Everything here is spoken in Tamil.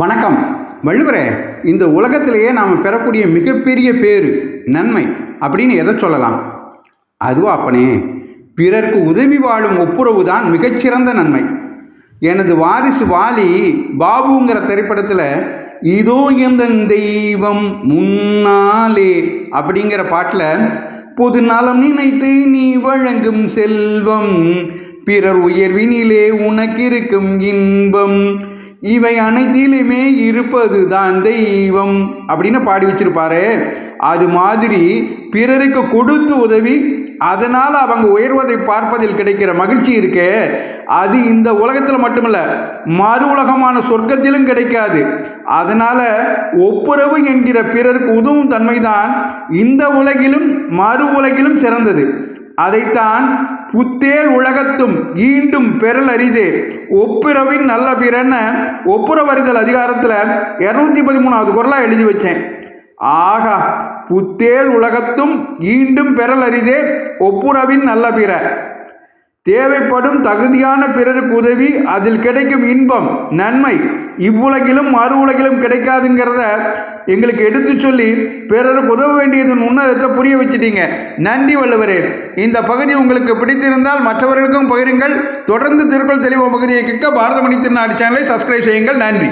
வணக்கம். வள்ளுவரே இந்த உலகத்திலேயே நாம் பெறக்கூடிய மிகப்பெரிய பேர் நன்மை அப்படின்னு எதை சொல்லலாம்? அதுவா அப்பனே பிறர்க்கு உதவி வாழும் ஒப்புரவு தான் மிகச்சிறந்த நன்மை. எனது வாரிசு வாலி பாபுங்கிற திரைப்படத்தில் இதோ எந்த தெய்வம் முன்னாலே அப்படிங்கிற பாட்டில் பொது நலம் நினைத்து நீ வழங்கும் செல்வம் பிறர் உயர்வினிலே உனக்கிருக்கும் இன்பம் இவை அனைத்திலுமே இருப்பது தான் தெய்வம் அப்படின்னு பாடி வச்சிருப்பாரு. அது மாதிரி பிறருக்கு கொடுத்து உதவி அதனால் அவங்க உயர்வதை பார்ப்பதில் கிடைக்கிற மகிழ்ச்சி இருக்கே. அது இந்த உலகத்தில் மட்டுமல்ல மறு உலகமான சொர்க்கத்திலும் கிடைக்காது. அதனால் ஒப்புரவு என்கிற பிறருக்கு உதவும் தன்மைதான் இந்த உலகிலும் மறு உலகிலும் சிறந்தது. அதைத்தான் புத்தேல் உலகத்தும் ஈண்டும் பெறல் அரிதே. ஒப்புரவின் நல்ல பிறன ஒப்புரவறிதல் அதிகாரத்தில் இரநூத்தி பதிமூணாவது குரலாக எழுதி வச்சேன். ஆகா புத்தேல் உலகத்தும் ஈண்டும் பெறல் அரிதே. ஒப்புரவின் நல்ல பிற தேவைப்படும் தகுதியான பிறருக்கு உதவி அதில் கிடைக்கும் இன்பம் நன்மை இவ்வுலகிலும் மறு உலகிலும் கிடைக்காதுங்கிறத எங்களுக்கு எடுத்து சொல்லி பிறருக்கு உதவ வேண்டியதன் உன்னதத்தை புரிய வச்சிட்டீங்க. நன்றி வள்ளுவரே. இந்த பகுதி உங்களுக்கு பிடித்திருந்தால் மற்றவர்களுக்கும் பகிருங்கள். தொடர்ந்து திருக்குறள் தெளிவு பகுதியை கேட்க பாரதமணி திருநாடு சேனலை சப்ஸ்கிரைப் செய்யுங்கள். நன்றி.